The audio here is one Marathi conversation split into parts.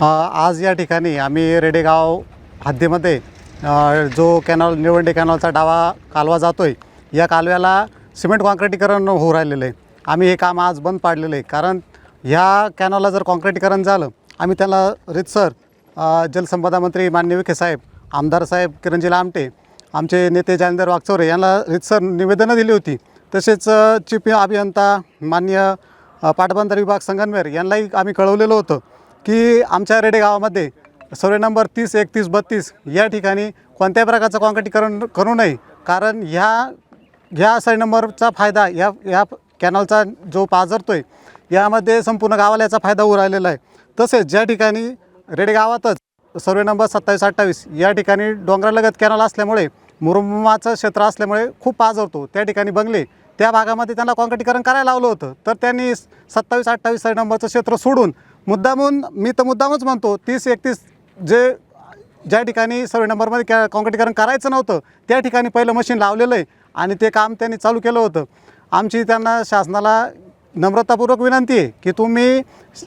आज या ठिकाणी आम्ही रेडेगाव हद्दीमध्ये जो कॅनॉल निळवंडे कॅनॉलचा डावा कालवा जातो आहे या कालव्याला सिमेंट कॉन्क्रिटीकरण होऊ राहिलेलं आहे आम्ही हे काम आज बंद पाडलेलं आहे कारण ह्या कॅनॉलला जर कॉन्क्रिटीकरण झालं आम्ही त्याला रितसर जलसंपदा मंत्री मान्य विखे साहेब आमदार साहेब किरणजी लामटे आमचे नेते जालिंदर वागचौरे यांना रितसर निवेदनं दिली होती. तसेच चीफ अभियंता मान्य पाटबंधारे विभाग संगनमेर यांनाही आम्ही कळवलेलं होतं. की आमच्या रेडे गावामध्ये सर्वे नंबर तीस एकतीस बत्तीस या ठिकाणी कोणत्याही प्रकारचं कॉन्क्रिटीकरण करू नये. कारण ह्या ह्या सर्वे नंबरचा फायदा या या कॅनलचा जो पाझरतो आहे यामध्ये संपूर्ण गावाला याचा फायदा होऊ राहिलेला आहे. तसेच ज्या ठिकाणी रेडे गावातच सर्वे नंबर सत्तावीस अठ्ठावीस या ठिकाणी डोंगरालगत कॅनल असल्यामुळे मुरुमाचं क्षेत्र असल्यामुळे खूप पाझरतो त्या ठिकाणी बंगले त्या भागामध्ये त्यांना कॉन्क्रिटीकरण करायला लावलं होतं. तर त्यांनी सत्तावीस अठ्ठावीस सर्वे नंबरचं क्षेत्र सोडून मुद्दामून मी तर मुद्दामच म्हणतो तीस एकतीस जे ज्या ठिकाणी सर्व नंबरमध्ये कॅ कॉन्क्रिटीकरण करायचं नव्हतं त्या ठिकाणी पहिलं मशीन लावलेलं आहे आणि ते काम त्यांनी चालू केलं होतं. आमची त्यांना शासनाला नम्रतापूर्वक विनंती आहे की तुम्ही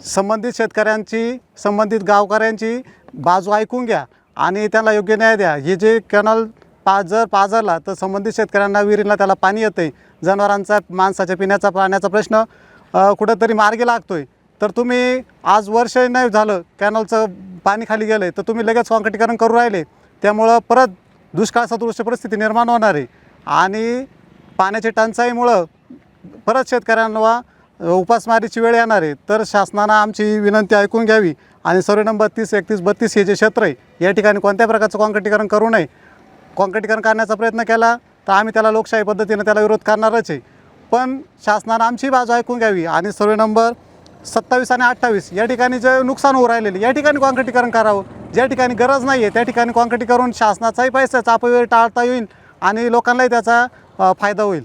संबंधित शेतकऱ्यांची संबंधित गावकऱ्यांची बाजू ऐकून घ्या आणि त्यांना योग्य न्याय द्या. हे जे कॅनॉल पा जर तर संबंधित शेतकऱ्यांना विहिरीला त्याला पाणी येतं आहे जनावरांचा माणसाच्या पिण्याचा पाण्याचा प्रश्न कुठंतरी मार्गी लागतो आहे तर तुम्ही आज वर्ष नाही झालं कॅनॉलचं पाणी खाली गेलं आहे तर तुम्ही लगेच कॉन्क्रिटीकरण करू राहिले. त्यामुळं परत दुष्काळ सदृश परिस्थिती निर्माण होणार आहे. आणि पाण्याची टंचाईमुळं परत शेतकऱ्यांना उपासमारीची वेळ येणार आहे. तर शासनानं आमची विनंती ऐकून घ्यावी आणि सर्वे नंबर तीस एकतीस बत्तीस हे जे क्षेत्र आहे या ठिकाणी कोणत्या प्रकारचं कॉन्क्रिटीकरण करू नये? कॉन्क्रिटीकरण करण्याचा प्रयत्न केला तर आम्ही त्याला लोकशाही पद्धतीनं त्याला विरोध करणारच आहे. पण शासनानं आमची बाजू ऐकून घ्यावी आणि सर्वे नंबर सत्तावीस आणि अठ्ठावीस या ठिकाणी जे नुकसान होऊ राहिलेले या ठिकाणी कॉन्क्रिटीकरण करावं. ज्या ठिकाणी गरज नाही आहे त्या ठिकाणी कॉन्क्रिटीकरण शासनाचाही पैसाचा अपव्यय टाळता येईल आणि लोकांनाही त्याचा फायदा होईल.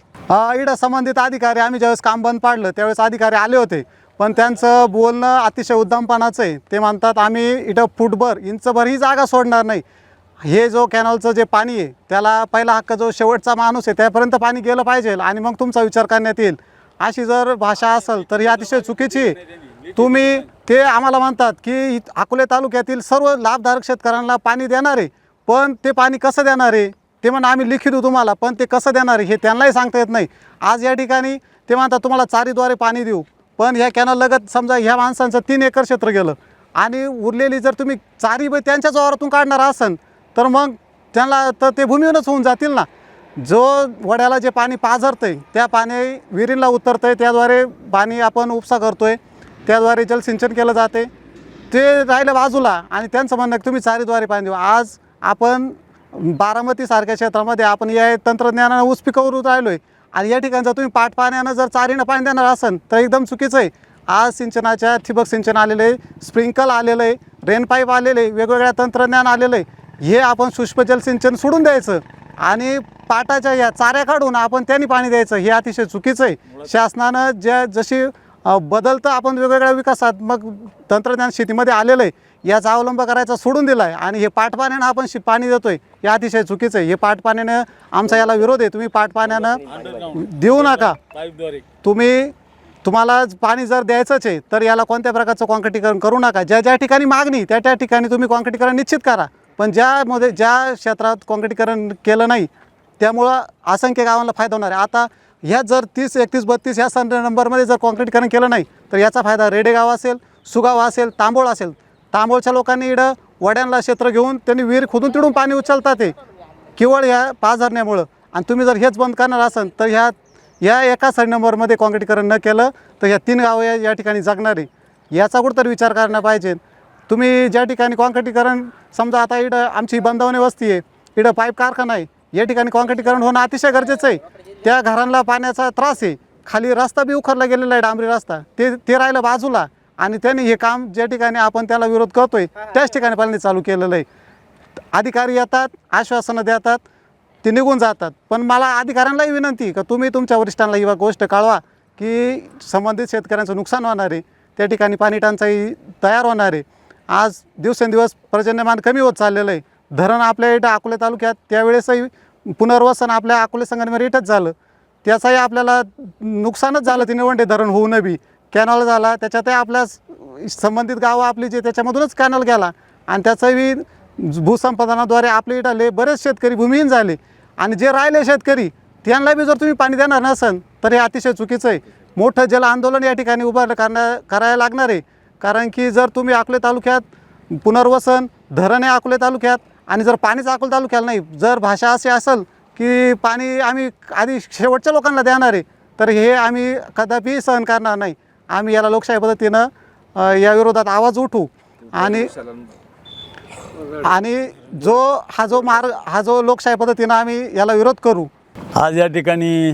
इडा संबंधित अधिकारी आम्ही ज्यावेळेस काम बंद पाडलं त्यावेळेस अधिकारी आले होते. पण त्यांचं बोलणं अतिशय उद्दामपणाचं आहे. ते म्हणतात आम्ही इथं फुटभर इंचभर ही जागा सोडणार नाही. हे जो कॅनॉलचं जे पाणी आहे त्याला पहिला हक्क जो शेवटचा माणूस आहे त्यापर्यंत पाणी गेलं पाहिजे आणि मग तुमचा विचार करण्यात येईल. अशी जर भाषा असेल तर ही अतिशय चुकीची. तुम्ही ते आम्हाला म्हणतात की अकोले तालुक्यातील सर्व लाभधारक शेतकऱ्यांना पाणी देणार आहे पण ते पाणी कसं देणार? आहे ते म्हणा आम्ही लिखी देऊ तुम्हाला पण ते कसं देणार आहे हे त्यांनाही सांगता येत नाही. आज या ठिकाणी ते म्हणतात तुम्हाला चारीद्वारे पाणी देऊ. पण ह्या कॅनल लगत समजा ह्या माणसांचं तीन एकर क्षेत्र गेलं आणि उरलेली जर तुम्ही चारी ब त्यांच्याच वावरातून काढणार असन तर मग त्यांना तर ते भूमीवरच होऊन जातील ना. जो वड्याला जे पाणी पाझरतं आहे त्या पाणी विहिरीला आहे त्याद्वारे पाणी आपण उपसा करतो आहे त्याद्वारे जलसिंचन केलं जाते. ते राहिलं बाजूला आणि त्यांचं म्हणणं की तुम्ही चारीद्वारे पाणी देऊ. आज आपण बारामतीसारख्या क्षेत्रामध्ये आपण या तंत्रज्ञानानं ऊस पिकवू राहिलो आहे आणि या ठिकाणी जर तुम्ही पाठ पाण्यानं जर चारीनं पाणी देणार असन तर एकदम चुकीचं आहे. आज सिंचनाच्या ठिबक सिंचन आलेलं आहे स्प्रिंकल आलेलं आहे रेनपाईप आलेलं आहे वेगवेगळ्या तंत्रज्ञान आलेलं आहे हे आपण सूक्ष्म जलसिंचन सोडून द्यायचं आणि पाटाच्या या चाऱ्या काढून आपण त्यांनी पाणी द्यायचं. हे अतिशय चुकीचं आहे. शासनानं ज्या जशी बदलतं आपण वेगवेगळ्या विकासात्मक तंत्रज्ञान शेतीमध्ये आलेलं आहे याचा अवलंब करायचा सोडून दिला आहे आणि हे पाटपाण्यानं आपण शि पाणी देतोय हे अतिशय चुकीचं आहे. हे पाटपाण्यानं आमचा याला विरोध आहे. तुम्ही पाटपाण्यानं देऊ नका. तुम्ही तुम्हाला पाणी जर द्यायचंच आहे तर याला कोणत्या प्रकारचं कॉन्क्रिटीकरण करू नका. ज्या ज्या ठिकाणी मागणी त्या त्या ठिकाणी तुम्ही कॉन्क्रिटीकरण निश्चित करा. पण ज्यामध्ये ज्या क्षेत्रात कॉन्क्रिटीकरण केलं नाही त्यामुळं असंख्य गावांना फायदा होणार आहे. आता ह्या जर तीस एकतीस बत्तीस ह्या सन नंबरमध्ये जर कॉन्क्रिटीकरण केलं नाही तर याचा फायदा रेडेगाव असेल सुगाव असेल तांबोळ असेल. तांबोळच्या लोकांनी इडं वड्यांना क्षेत्र घेऊन त्यांनी विहीर खोदून तिडून पाणी उचलतात ते. केवळ ह्या पाच धरण्यामुळं आणि तुम्ही जर हेच बंद करणार असाल तर ह्या या एका साईड नंबरमध्ये कॉन्क्रिटीकरण न केलं तर ह्या तीन गावं या या ठिकाणी जगणार आहे. याचा कुठंतरी विचार करायला पाहिजे. तुम्ही ज्या ठिकाणी काँक्रीटीकरण समजा आता इडं आमची बंदावणे वस्ती आहे इडं पाईप कारखाना आहे या ठिकाणी कॉन्क्रिटीकरण होणं अतिशय गरजेचं आहे. त्या घरांना पाण्याचा त्रास आहे. खाली रस्ता बी उखरला गेलेला आहे डांबरी रस्ता. ते ते राहिलं बाजूला आणि त्यांनी हे काम ज्या ठिकाणी आपण त्याला विरोध करतोय त्याच ठिकाणी पाणी चालू केलेलं आहे. अधिकारी येतात आश्वासनं देतात ते निघून जातात. पण मला अधिकाऱ्यांनाही विनंती का तुम्ही तुमच्या वरिष्ठांना ही गोष्ट कळवा की संबंधित शेतकऱ्यांचं नुकसान होणार आहे. त्या ठिकाणी पाणी टंचाई तयार होणार आहे. आज दिवसेंदिवस पर्जन्यमान कमी होत चाललेलं आहे. धरण आपल्या इथं अकोले तालुक्यात त्यावेळेसही पुनर्वसन आपल्या अकोले संगमेर इथंच झालं. त्याचाही आपल्याला नुकसानच झालं ते निवंडे धरण होऊन बी. कॅनॉल झाला त्याच्यातही आपल्या संबंधित गावं आपली जे त्याच्यामधूनच कॅनल गेला. आणि त्याचंही भूसंपादनाद्वारे आपले इटाले बरेच शेतकरी भूमिहीन झाले. आणि जे राहिले शेतकरी त्यांना बी जर तुम्ही पाणी देणार नसन तर हे अतिशय चुकीचं आहे. मोठं जल आंदोलन या ठिकाणी उभं करण्या करायला लागणार आहे. कारण की जर तुम्ही अकोले तालुक्यात पुनर्वसन धरण आहे अकोले तालुक्यात आणि जर पाणीच अकोले तालुक्याला नाही जर भाषा अशी असेल की पाणी आम्ही आधी शेवटच्या लोकांना देणार आहे तर हे आम्ही कदापि सहन करणार नाही. आम्ही याला लोकशाही पद्धतीनं या विरोधात आवाज उठू आणि आणि जो हा जो मार्ग हा जो लोकशाही पद्धतीनं आम्ही याला विरोध करू. आज या ठिकाणी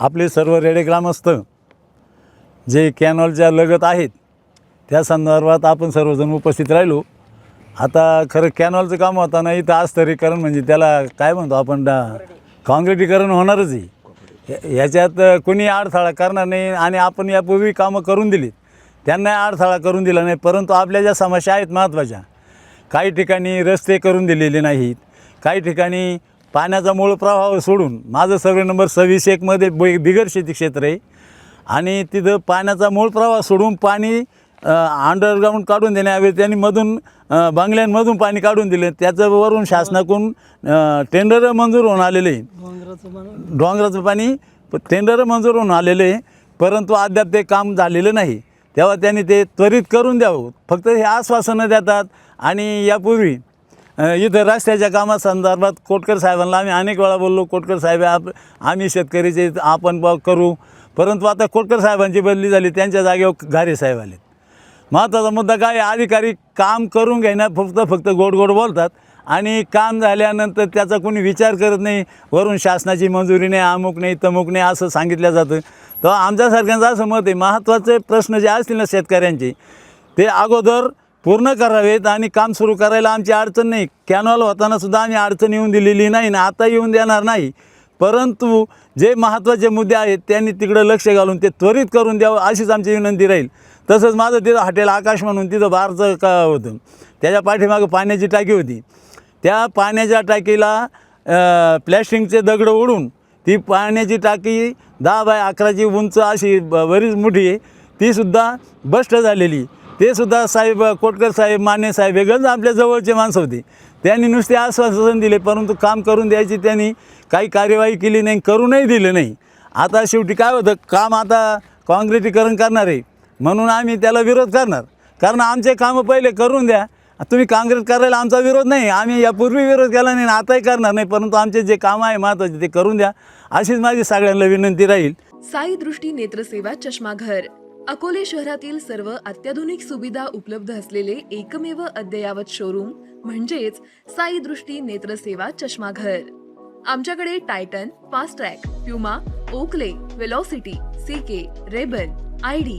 आपले सर्व रेडे ग्रामस्थ जे कॅनॉलच्या लगत आहेत त्या संदर्भात आपण सर्वजण उपस्थित राहिलो. आता खरं कॅनॉलचं काम होताना इथं आस्तरीकरण म्हणजे त्याला काय म्हणतो आपण डा काँक्रिटीकरण होणारच आहे. ह्याच्यात याच्यात कोणी अडथळा करणार नाही आणि आपण यापूर्वी कामं करून दिली. त्यांना अडथळा करून दिला नाही परंतु आपल्या ज्या समस्या आहेत महत्त्वाच्या काही ठिकाणी रस्ते करून दिलेले नाहीत काही ठिकाणी पाण्याचा मूळ प्रवाह सोडून माझं सर्वे नंबर सव्वीस एकमध्ये बिगर शेती क्षेत्र आहे आणि तिथं पाण्याचा मूळ प्रवाह सोडून पाणी अंडरग्राऊंड काढून देण्याऐवजी त्यांनी मधून बंगल्यांमधून पाणी काढून दिले. त्याचं वरून शासनाकडून टेंडर मंजूर होऊन आलेले. डोंगराचं पाणी. टेंडर मंजूर होऊन आलेलं. आहे परंतु अद्याप ते काम झालेलं नाही. तेव्हा त्यांनी ते त्वरित करून द्यावं. फक्त हे आश्वासनं देतात. आणि यापूर्वी इथं रस्त्याच्या कामासंदर्भात कोटकर साहेबांना आम्ही अनेक वेळा बोललो कोटकर साहेब आप आम्ही शेतकरीचे आपण करू. परंतु आता कोटकर साहेबांची बदली झाली. त्यांच्या जागेवर घारे साहेब आले महत्त्वाचा मुद्दा काय अधिकारी काम करून घेण्यात फक्त फक्त गोड गोड बोलतात आणि काम झाल्यानंतर त्याचा कोणी विचार करत नाही. वरून शासनाची मंजुरी नाही अमुक नाही तमुक नाही असं सांगितलं जातं. तर आमच्यासारख्यांचं असं मत आहे महत्त्वाचे प्रश्न जे असतील ना शेतकऱ्यांचे ते अगोदर पूर्ण करावेत आणि काम सुरू करायला आमची अडचण नाही. कॅनॉल होतानासुद्धा आम्ही अडचण येऊन दिलेली नाही ना आता येऊन देणार नाही. परंतु जे महत्त्वाचे मुद्दे आहेत त्यांनी तिकडं लक्ष घालून ते त्वरित करून द्यावं अशीच आमची विनंती राहील. तसंच माझं तिथं हॉटेल आकाश म्हणून तिथं बारचं का होतं. त्याच्या पाठीमागं पाण्याची टाकी होती. त्या पाण्याच्या टाकीला प्लॅस्टिकचे दगड ओढून ती पाण्याची टाकी दहा बाय अकराची उंच अशी ब- बरीच मोठी आहे. तीसुद्धा बस्ट झालेली. ते सुद्धा साहेब कोटकर साहेब माने साहेब हे गंज आपल्या जवळचे माणसं होते. त्यांनी नुसते आश्वासन दिले परंतु काम करून द्यायची त्यांनी काही कार्यवाही केली नाही करूनही दिलं नाही. आता शेवटी काय होतं काम आता काँक्रिटीकरण करणार. आहे म्हणून आम्ही त्याला विरोध करणार. कारण आमचे कामं पहिले करून द्या. तुम्ही काँग्रेस करायला आमचा विरोध नाही. आम्ही यापूर्वी विरोध केला नाही आणि आताही करणार नाही. परंतु आमचे जे काम आहे महत्त्वाचे ते करून द्या. अशीच माझी सगळ्यांना विनंती राहील. साई दृष्टी नेत्रसेवा चष्माघर. अकोले शहरातील सर्व अत्याधुनिक सुविधा उपलब्ध असलेले एकमेव अद्ययावत शोरूम म्हणजेच साई दृष्टी नेत्रसेवा चष्माघर. आमच्याकडे Titan Fast Track Puma Oakley Velocity C K Rayban ID